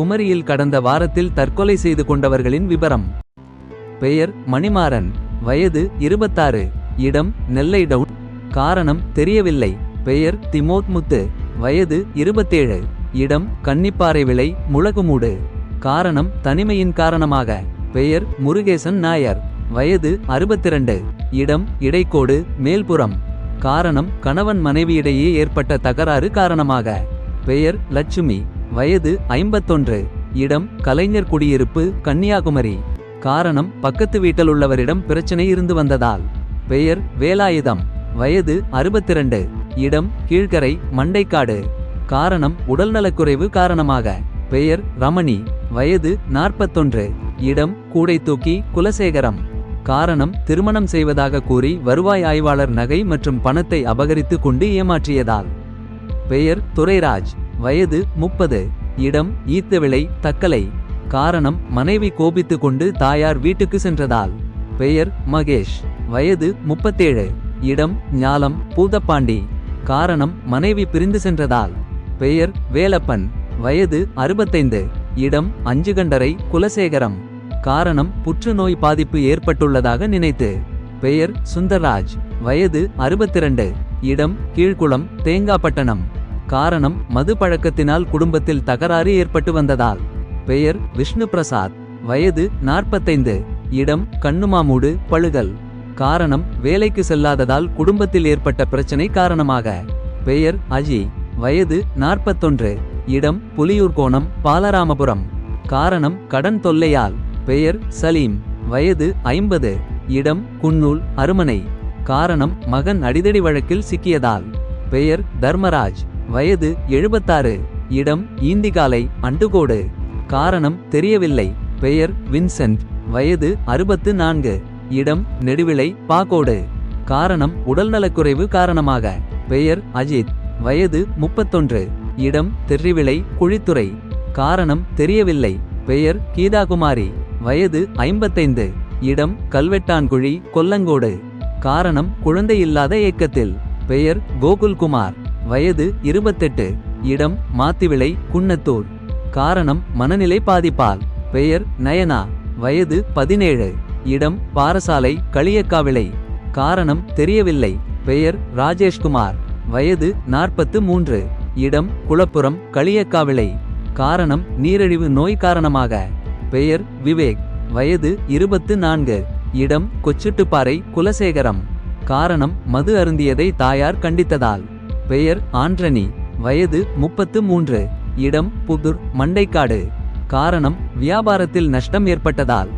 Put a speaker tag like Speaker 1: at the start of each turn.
Speaker 1: குமரியில் கடந்த வாரத்தில் தற்கொலை செய்து கொண்டவர்களின் விபரம். பெயர் மணிமாறன். வயது இருபத்தாறு. இடம் நெல்லை டவுன். காரணம் தெரியவில்லை. பெயர் திமோத் முத்து வயது இருபத்தேழு. இடம் கன்னிப்பாறை விலை முழகுமூடு. காரணம் தனிமையின் காரணமாக. பெயர் முருகேசன் நாயர். வயது அறுபத்திரண்டு. இடம் இடைக்கோடு மேல்புறம். காரணம் கணவன் மனைவியிடையே ஏற்பட்ட தகராறு காரணமாக. பெயர் லட்சுமி. வயது ஐம்பத்தொன்று. இடம் கலைஞர் குடியிருப்பு கன்னியாகுமரி. காரணம் பக்கத்து வீட்டில் உள்ளவரிடம் பிரச்சனை இருந்து வந்ததால். பெயர் வேலாயுதம். வயது அறுபத்திரண்டு. இடம் கீழ்கரை மண்டைக்காடு. காரணம் உடல்நலக்குறைவு காரணமாக. பெயர் ரமணி. வயது நாற்பத்தொன்று. இடம் கூடைத்தூக்கி குலசேகரம். காரணம் திருமணம் செய்வதாக கூறி வருவாய் ஆய்வாளர் நகை மற்றும் பணத்தை அபகரித்து கொண்டு ஏமாற்றியதால். பெயர் துரைராஜ். வயது முப்பது. இடம் ஈத்தவிளை தக்கலை. காரணம் மனைவி கோபித்து கொண்டு தாயார் வீட்டுக்கு சென்றதால். பெயர் மகேஷ். வயது முப்பத்தேழு. இடம் ஞாலம் பூதப்பாண்டி. காரணம் மனைவி பிரிந்து சென்றதால். பெயர் வேலப்பன். வயது அறுபத்தைந்து. இடம் அஞ்சுகண்டரை குலசேகரம். காரணம் புற்றுநோய் பாதிப்பு ஏற்பட்டுள்ளதாக நினைத்து. பெயர் சுந்தர்ராஜ். வயது அறுபத்திரண்டு. இடம் கீழ்குளம் தேங்காப்பட்டணம். காரணம் மது பழக்கத்தினால் குடும்பத்தில் தகராறு ஏற்பட்டு வந்ததால். பெயர் விஷ்ணு பிரசாத் வயது நாற்பத்தைந்து இடம் கண்ணுமாமூடு பழுகல். காரணம் வேலைக்கு செல்லாததால் குடும்பத்தில் ஏற்பட்ட பிரச்சனை காரணமாக. பெயர் அஜி வயது நாற்பத்தொன்று இடம் புலியூர்கோணம் பாலராமபுரம். காரணம் கடன் தொல்லையால். பெயர் சலீம் வயது ஐம்பது இடம் குன்னூல் அருமனை. காரணம் மகன் அடிதடி வழக்கில் சிக்கியதால். பெயர் தர்மராஜ் வயது எழுபத்தாறு. இடம் ஈந்திகாலை அண்டுகோடு. காரணம் தெரியவில்லை. பெயர் வின்சென்ட். வயது அறுபத்து நான்கு இடம் நெடுவிலை பாகோடு. காரணம் உடல்நலக்குறைவு காரணமாக. பெயர் அஜித். வயது முப்பத்தொன்று. இடம் தெரிவிலை குழித்துறை. காரணம் தெரியவில்லை. பெயர் கீதாகுமாரி. வயது ஐம்பத்தைந்து. இடம் கல்வெட்டான்குழி கொல்லங்கோடு. காரணம் குழந்தை இல்லாத ஏக்கத்தில் பெயர் கோகுல்குமார். வயது இருபத்தெட்டு. இடம் மாத்திவிளை குன்னத்தூர். காரணம் மனநிலை பாதிப்பால். பெயர் நயனா. வயது பதினேழு. இடம் பாரசாலை களியக்காவிளை. காரணம் தெரியவில்லை. பெயர் ராஜேஷ்குமார். வயது நாற்பத்து மூன்று. இடம் குளப்புறம் களியக்காவிளை. காரணம் நீரிழிவு நோய் காரணமாக. பெயர் விவேக். வயது இருபத்து நான்கு. இடம் கொச்சுட்டுப்பாறை குலசேகரம். காரணம் மது அருந்தியதை தாயார் கண்டித்ததால். பெயர் ஆண்ட்ரனி வயது முப்பத்து மூன்று இடம் புதுர் மண்டைக்காடு. காரணம் வியாபாரத்தில் நஷ்டம் ஏற்பட்டதால்.